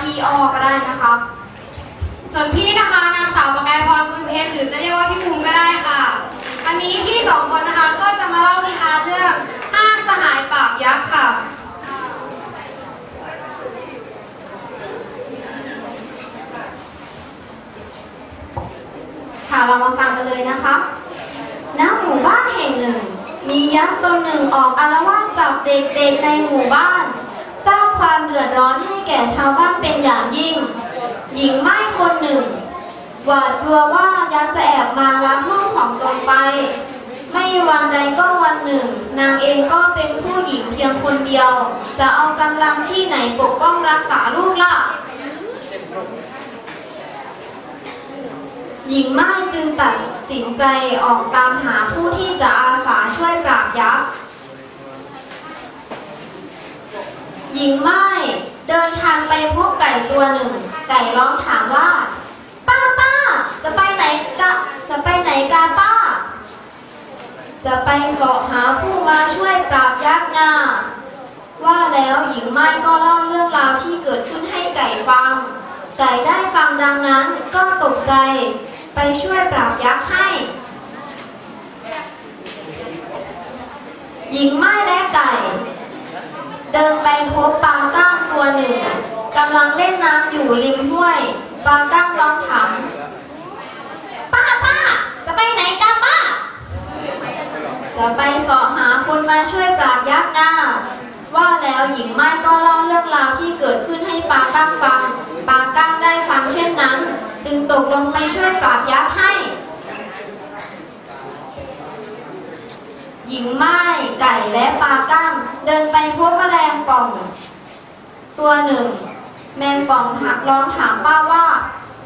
พี่อ้อก็ได้นะคะ ส่วนพี่นะคะนางสาวประกายพรคุณเพชรหรือจะเรียกว่าพี่ภูมิก็ได้ค่ะวันนี้พี่สองคนนะคะก็จะมาเล่านิทานเรื่องห้าสหายปราบยักษ์ค่ะค่ะเรามาฟังกันเลยนะคะณหมู่บ้านแห่งหนึ่ง มียักษ์ตนหนึ่งออกอาละวาดจับเด็กๆในหมู่บ้าน ความเดือดร้อนให้แก่ชาวบ้านเป็นอย่างยิ่ง หญิงไม้คนหนึ่ง หวาดกลัวว่ายักษ์จะแอบมาลักลูกของตนไป ไม่วันใดก็วันหนึ่ง นางเองก็เป็นผู้หญิงเพียงคนเดียว จะเอากำลังที่ไหนปกป้องรักษาลูกล่ะหญิงไม้จึงตัดสินใจออกตามหาผู้ที่จะอาสาช่วยปราบยักษ์ หญิงไม้เดินทางไปพบไก่ตัวหนึ่ง ไก่ร้องถามว่า ป้าป้าจะไปไหนกะจะไปไหนกาป้า จะไปเสาะหาผู้มาช่วยปราบยักษ์นาว่าแล้วหญิงไม้ก็เล่าเรื่องราวที่เกิดขึ้นให้ไก่ฟัง ไก่ได้ฟังดังนั้นก็ตกใจ ไปช่วยปราบยักษ์ให้ หญิงไม้ไก่ เดินไปพบปลาก้างตัวหนึ่งกำลังเล่นน้ำอยู่ริมห้วย ปลาก้างร้องถามป้าป้าจะไปไหนกันป้า จะไปสาะหาคนมาช่วยปราบยักษ์นาว่าแล้วหญิงไม้ก็เล่าเรื่องราวที่เกิดขึ้นให้ปลาก้างฟัง ปลาก้างได้ฟังเช่นนั้น จึงตกลงไปช่วยปราบยักษ์ให้ หญิงไม้ไก่และปลาก้างเดินไปพบแมลงป่อง ตัวหนึ่ง แมงป่องหักร้องถามป้าว่า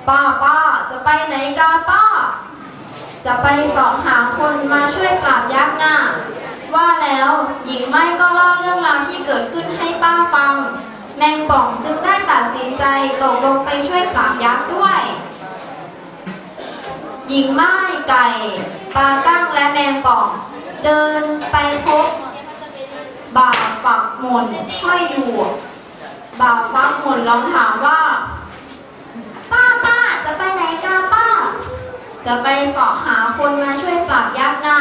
ป้าป้าจะไปไหนกาป้า จะไปสอบหาคนมาช่วยปราบยักษ์หน่ะว่าแล้วหญิงไม้ก็เล่าเรื่องราวที่เกิดขึ้นให้ป้าฟัง แมงป่องจึงได้ตัดสินใจตกลงไปช่วยปราบยักษ์ด้วยหญิงไม้ไก่ ปลาก้างและแมงป่อง เดินไปพบบ่าวฝักหมนห้อยอยู่บ่าวฟักหมนร้องถามว่า ป้าป้าจะไปไหนกาป้า จะไปเสาะหาคนมาช่วยปราบยักษ์หน้า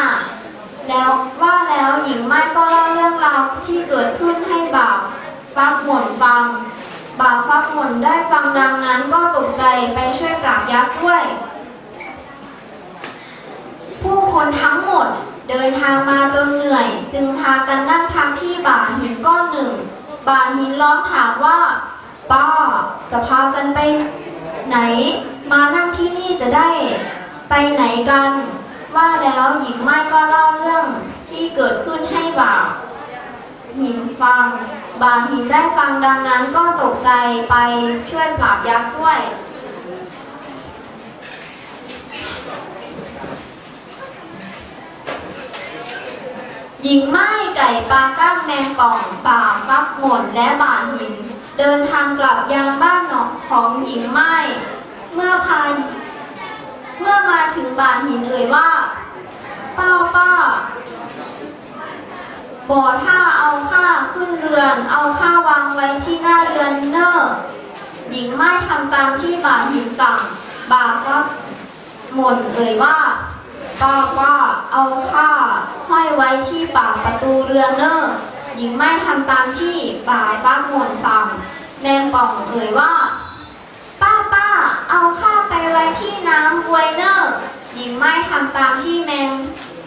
แล้วว่าแล้วหญิงไม้ก็เล่าเรื่องราวที่เกิดขึ้นให้บ่าวฟักหมนฟังบ่าวฟักหมนได้ฟังดังนั้นก็ตกใจไปช่วยปราบยักษ์ด้วย ผู้คนทั้งหมด เดินทางมาจนเหนื่อย จึงพากันนั่งพักที่บ่าหินก้อนหนึ่ง บ่าหินร้องถามว่า ป้าจะพากันไปไหน มานั่งที่นี่จะได้ ไปไหนกัน ว่าแล้วหญิงไม้ก็เล่าเรื่องที่เกิดขึ้นให้บ่าหินฟัง บ่าหินได้ฟังดังนั้นก็ตกใจไปช่วยปราบยักษ์ด้วย หญิงไม้ไก่ปลาก้างแมงป่องป่าฟักหม่นและบ่าหิน เดินทางกลับยังบ้านหนองของหญิงไม้เมื่อพาเมื่อมาถึงบ่าหินเอ่ยว่าป้าป้าบ่อถ้าเอาข้าขึ้นเรือน เอาข้าวางไว้ที่หน้าเรือนเนอร์หญิงไม้ทำตามที่บ่าหินสั่งบ่าฟักหม่นเอ่ยว่า ป้าว่าเอาข้าห้อยไว้ที่ปากประตูเรือนเนอร์หญิงไม่ทำตามที่บ่ายฟ้าหมวนสั่งแมงป่องเอ่ยว่า ป้าป้าเอาข้าไปไว้ที่น้ำบวยเนอร์หญิงไม่ทำตามที่แมง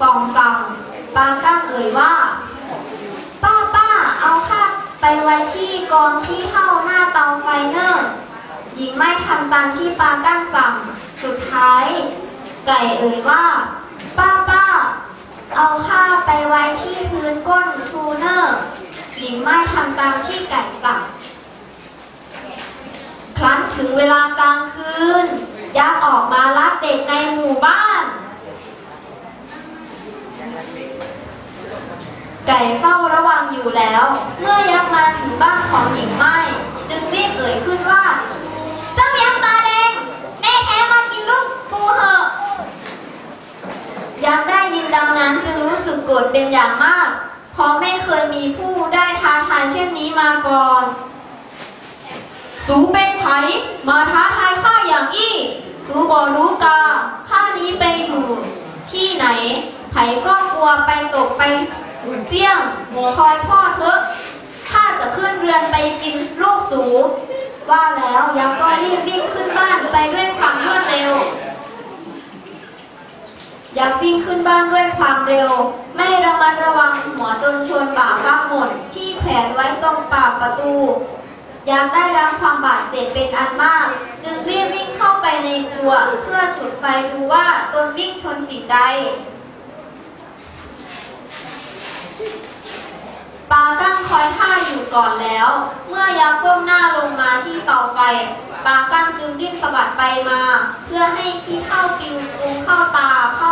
ป่องสั่งปาก้างเอ่ยว่า ป้าป้าเอาข้าไปไว้ที่กองขี้เท่าหน้าเตาไฟเนอร์หญิงไม่ทำตามที่ปาก้างสั่งสุดท้าย ไก่เอ่ยว่า ป้าป้า เอาข้าไปไว้ที่พื้นก้นทูเนอร์ หญิงไม่ทำตามที่ไก่สั่ง ครั้นถึงเวลากลางคืน ยักษ์ออกมาลักเด็กในหมู่บ้าน ไก่เฝ้าระวังอยู่แล้ว เมื่อยักษ์มาถึงบ้านของหญิงไม้จึงรีบเอ่ยขึ้นว่า เจ้ายักษ์ตาแดง แน่แท้มากินลูกกูเหอะ ยักษ์ได้ยินดังนั้นจึงรู้สึกโกรธเป็น อย่างมาก เพราะไม่เคยมีผู้ได้ท้าทายเช่นนี้มาก่อน สูเป็นไผมาท้าทายข้าอย่างอี้สูบอรู้กาข้านี้ไปอยู่ที่ไหน ไผก็กลัวไปตกไปเสี่ยง คอยพ่อเถอะข้าจะขึ้นเรือนไปกินลูกสู ว่าแล้วยักษ์ก็รีบวิ่งขึ้นบ้านไปด้วยความรวดเร็ว อยักวิ่งขึ้นบ้านด้วยความเร็ว ไม่ระมัดระวังหัวจนชนบ่าฟ้าหม่นที่แขวนไว้ตรงปากประตู อยักได้รับความบาดเจ็บเป็นอันมาก จึงรีบวิ่งเข้าไปในครัวเพื่อจุดไฟดูว่าตนวิ่งชนสิ่งใดปากั้งคอยท่าอยู่ก่อนแล้ว เมื่อยักษ์ก้มหน้าลงมาที่เตาไฟปากั้งจึงดิ้นสะบัดไปมา เพื่อให้ขี้เท่าปิวคงเข้าตาเข้า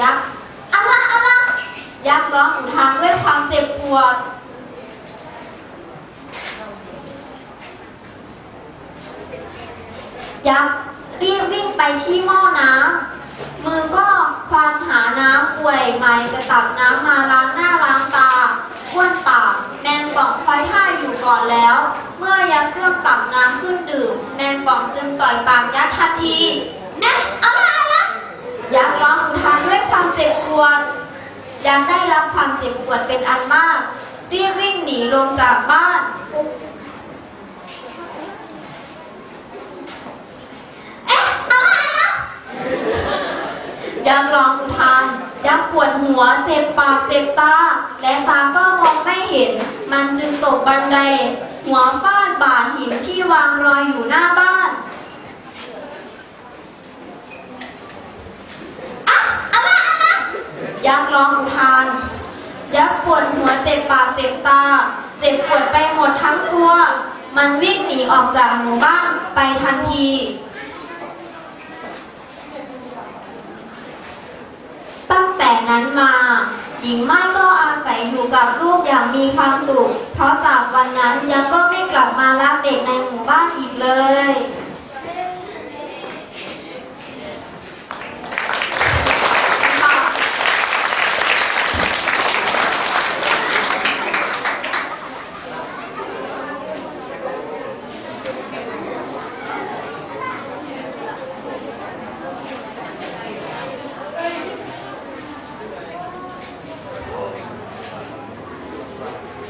ยักษ์อะละอะละยักษ์ร้องอุทานด้วยความเจ็บปวด ยักษ์รีบวิ่งไปที่หม้อน้ำ มือก็ควานหาน้ำป่วยใหม่จะตักน้ำมาล้างหน้าล้างตาบ้วนปากแมงป่องคอยท่าอยู่ก่อนแล้ว เมื่อยักษ์เจือกตักน้ำขึ้นดื่ม แมงป่องจึงต่อยปากยักษ์ทันทีแน ยักษ์ได้รับความเจ็บปวดเป็นอันมากรีบวิ่งหนีลงจากบ้าน เอ๊ะอะไรนะยักษ์ร้องอุทานยักษ์ปวดหัวเจ็บปากเจ็บตา และตาก็มองไม่เห็น มันจึงตกบันได หัวฟาดบ่าหินที่วางรอยอยู่หน้าบ้านอะอะไรนะ ยักษ์ร้องอุทาน ยักษ์ปวดหัวเจ็บปากเจ็บตา เจ็บปวดไปหมดทั้งตัว มันวิ่งหนีออกจากหมู่บ้านไปทันทีตั้งแต่นั้นมา หญิงไม้ก็อาศัยอยู่กับลูกอย่างมีความสุข เพราะจากวันนั้นยังก็ไม่กลับมารักเด็กในหมู่บ้านอีกเลย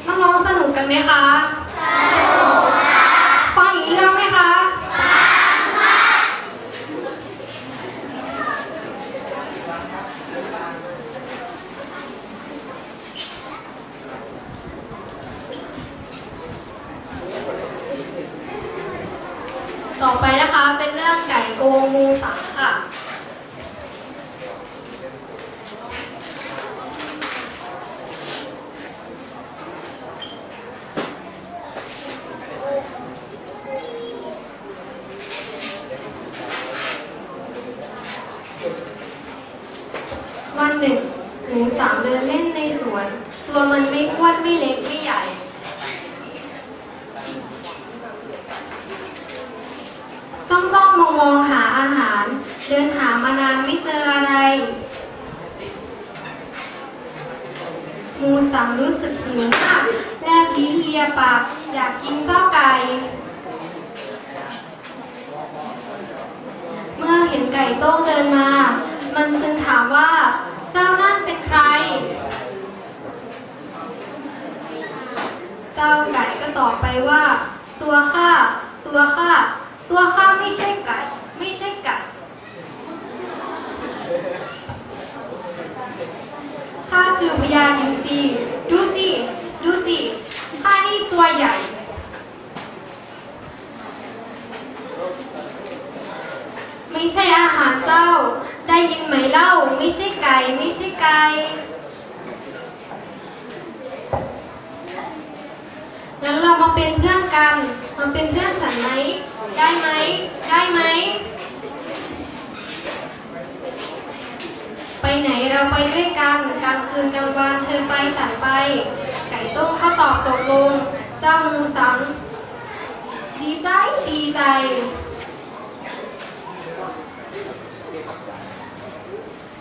น้องๆสนุกกันไหมคะ สนุกค่ะ ฟังอีกเรื่องไหมคะ ต่อไปนะคะเป็นเรื่องไก่โกงงูสังค่ะ วันหนึ่งหนูสาวเดินเล่นในสวน ตัวมันไม่อ้วนไม่เล็กไม่ใหญ่ จ้องจ้อง มองหาอาหาร เดินหามานานไม่เจออะไรหมูสังรู้สึกหิวมากแลบลิ้นเลียปากอยากกินเจ้าไก่ เมื่อเห็นไก่โต้งเดินมา มันจึงถามว่า เจ้านั่นเป็นใคร เจ้าไก่ก็ตอบไปว่า ตัวข้าตัวข้า ตัวข้าไม่ใช่ไก่ ไม่ใช่ไก่ข้าคือพญาอินทรีดูสิ ดูสิข้านี่ตัวใหญ่ ไม่ใช่อาหารเจ้า ได้ยินไหมเล่า ไม่ใช่ไก่ ไม่ใช่ไก่งั้นเรามาเป็นเพื่อนกัน มาเป็นเพื่อนฉันไหม ได้ไหม ได้ไหม ไปไหนเราไปด้วยกันกลางคืนกลางวันเธอไปฉันไป ไก่ต้มก็ตอบตกลง เจ้ามูสังดีใจดีใจ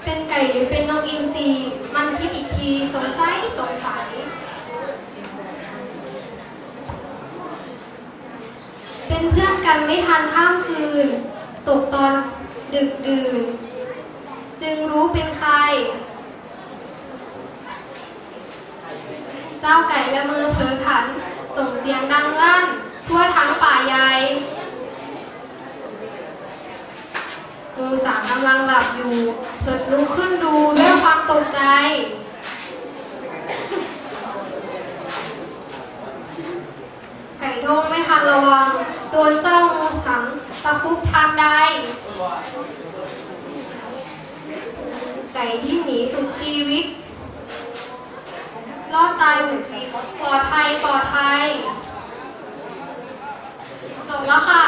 เป็นไก่หรือเป็นนกอินทรีมันคิดอีกที สงสัยสงสัย เพื่อนกันไม่ทันข้ามคืน ตกตอนดึกดื่น จึงรู้เป็นใคร เจ้าไก่ละเมอเผลอขัน ส่งเสียงดังลั่น ทั่วทั้งป่าใหญ่งูสางกำลังหลับอยู่เพิดลุกขึ้นดูด้วยความตกใจ ไก่โดงไม่ทันระวัง โดนเจ้างูสังตะคุบทันใด ไก่ดิ้นหนีสุดชีวิต รอดตายหวุดหวิดปลอดภัย ปลอดภัย จบแล้วค่ะ